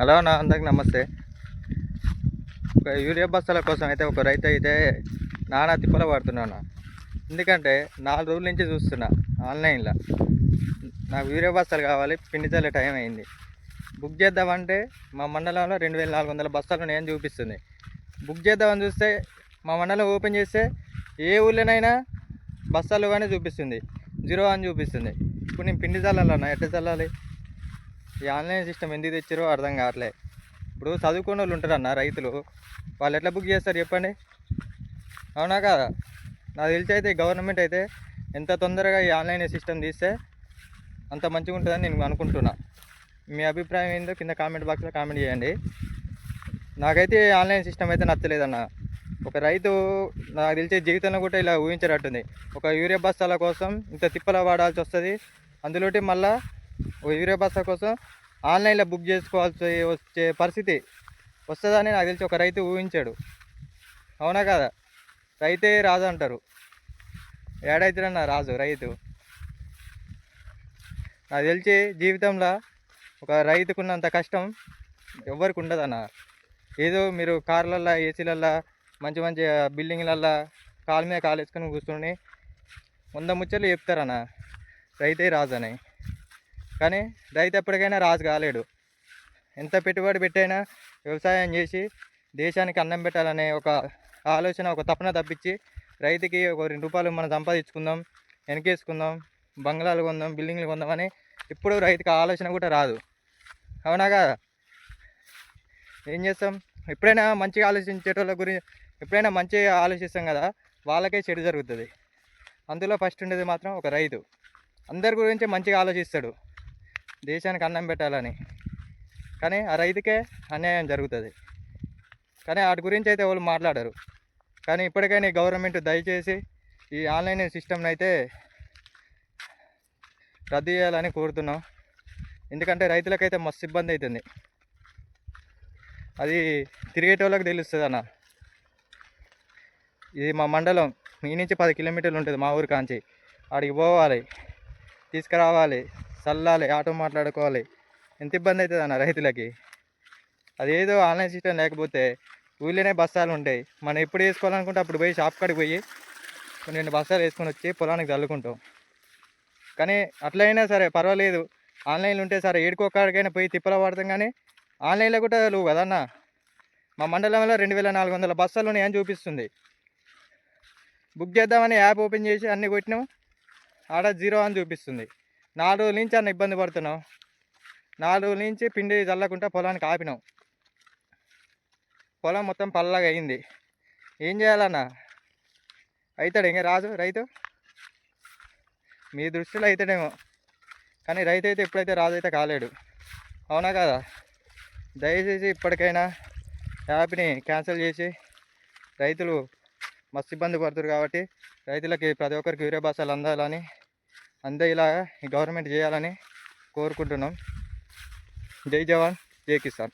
Hello నా అందరికి నమస్తే. ఒక యూరియా బస్తాల కోసం అయితే ఒక రైతు అయితే నానా తిప్పల పడుతున్నాను. ఎందుకంటే నాలుగు రోజుల నుంచి చూస్తున్నా ఆన్లైన్లో. నాకు యూరియా బస్తాలు కావాలి పిండి చల్లే టైం అయింది. బుక్ చేద్దామంటే మా మండలంలో రెండు వేల నాలుగు వందల బస్తాలు ఉన్నాయని చూపిస్తుంది. బుక్ చేద్దామని చూస్తే మా మండలం ఓపెన్ చేస్తే ఏ ఊళ్ళోనైనా బస్తాలు కానీ చూపిస్తుంది. జీరో అని చూపిస్తుంది. ఇప్పుడు నేను పిండి చల్లాలన్నా ఎట్లా చల్లాలి? ఈ ఆన్లైన్ సిస్టమ్ ఎందుకు తెచ్చారో అర్థం కావట్లే. ఇప్పుడు చదువుకున్న వాళ్ళు ఉంటారన్న రైతులు. వాళ్ళు ఎట్లా బుక్ చేస్తారు చెప్పండి? అవునా కదా? నాకు తెలిసి అయితే గవర్నమెంట్ అయితే ఎంత తొందరగా ఈ ఆన్లైన్ సిస్టమ్ తీస్తే అంత మంచిగా ఉంటుందని నేను అనుకుంటున్నా. మీ అభిప్రాయం ఏందో కింద కామెంట్ బాక్స్లో కామెంట్ చేయండి. నాకైతే ఈ ఆన్లైన్ సిస్టమ్ అయితే నచ్చలేదన్న. ఒక రైతు నాకు తెలిసే జీవితంలో కూడా ఇలా ఊహించేటట్టుంది. ఒక యూరియా బస్తాల కోసం ఇంత తిప్పల వాడాల్సి వస్తుంది. అందులోటి మళ్ళీ ఒక యూరియా బస్తా కోసం ఆన్లైన్లో బుక్ చేసుకోవాల్సి వచ్చే పరిస్థితి వస్తుందని నాకు తెలిసి ఒక రైతు ఊహించాడు. అవునా కదా? రైతే రాజు అంటారు. ఏడైతున్నా రాజు రైతు. నాకు తెలిసి జీవితంలో ఒక రైతుకున్నంత కష్టం ఎవరికి ఉండదన్న. ఏదో మీరు కార్లల్లో ఏసీలల్లో మంచి మంచి బిల్డింగ్లల్లో కాలు మీద కాలు వేసుకొని కూర్చొని వంద ముచ్చట్లు చెప్తారన్న. రైతే రాజు అని. కానీ రైతు ఎప్పటికైనా రాజు కాలేడు. ఎంత పెట్టుబడి పెట్టైనా వ్యవసాయం చేసి దేశానికి అన్నం పెట్టాలనే ఒక ఆలోచన ఒక తపన తప్పించి రైతుకి ఒక రెండు రూపాయలు మనం సంపాదించుకుందాం వెనకేసుకుందాం బంగ్లాలు కొందాం బిల్డింగ్లు కొందామని ఇప్పుడు రైతుకి ఆలోచన కూడా రాదు. అవునా కదా? ఏం చేస్తాం? ఎప్పుడైనా మంచిగా ఆలోచించేటోళ్ళ గురించి ఎప్పుడైనా మంచిగా ఆలోచిస్తాం కదా వాళ్ళకే చెడు జరుగుతుంది. అందులో ఫస్ట్ ఉండేది మాత్రం ఒక రైతు. అందరి గురించి మంచిగా ఆలోచిస్తాడు. దేశానికి అన్నం పెట్టాలని. కానీ ఆ రైతుకే అన్యాయం జరుగుతుంది. కానీ వాటి గురించి అయితే వాళ్ళు మాట్లాడరు. కానీ ఇప్పటికైనా గవర్నమెంట్ దయచేసి ఈ ఆన్లైన్ సిస్టమ్ని అయితే రద్దు చేయాలని కోరుతున్నాం. ఎందుకంటే రైతులకైతే మస్తు ఇబ్బంది అవుతుంది అది తిరిగేటోళ్ళకి తెలుస్తుంది అన్న. ఇది మా మండలం మీ నుంచి పది కిలోమీటర్లు ఉంటుంది మా ఊరి కాంచి. ఆడికి పోవాలి తీసుకురావాలి. చల్లాలి ఆటో మాట్లాడుకోవాలి. ఎంత ఇబ్బంది అవుతుంది అన్న రైతులకి? అదేదో ఆన్లైన్ సిస్టమ్ లేకపోతే ఊళ్ళోనే బస్తాలు ఉంటాయి మనం ఎప్పుడు వేసుకోవాలనుకుంటే అప్పుడు పోయి షాప్ కాడికి పోయి కొన్ని రెండు బస్తాలు వేసుకొని వచ్చి పొలానికి చల్లుకుంటాం. కానీ అట్లయినా సరే పర్వాలేదు. ఆన్లైన్లో ఉంటే సరే ఏడుకోకాడికైనా పోయి తిప్పల పడతాం కానీ ఆన్లైన్లో కూడా నువ్వు కదన్న మా మండలంలో రెండు వేల నాలుగు వందల బస్సులు ఉన్నాయని చూపిస్తుంది. బుక్ చేద్దామని యాప్ ఓపెన్ చేసి అన్నీ కొట్టినాం. ఆడ జీరో అని చూపిస్తుంది. నాలుగు రోజుల నుంచి అన్న ఇబ్బంది పడుతున్నావు. నాలుగు రోజుల నుంచి పిండి చల్లకుండా పొలానికి ఆపినాం పొలం మొత్తం పల్లగా అయింది. ఏం చేయాలన్నా? అవుతాడు ఇంకా రాజు? రైతు? మీ దృష్టిలో అవుతాడేమో కానీ రైతు అయితే ఎప్పుడైతే రాజు అయితే కాలేడు. అవునా కదా? దయచేసి ఇప్పటికైనా యాప్ని క్యాన్సిల్ చేసి రైతులు మస్తు ఇబ్బంది పడుతున్నారు కాబట్టి రైతులకి ప్రతి ఒక్కరికి యూరియా బస్సాలు అందాలని అందేలాగా ఈ గవర్నమెంట్ చేయాలని కోరుకుంటున్నాం. జై జవాన్ జై కిసాన్.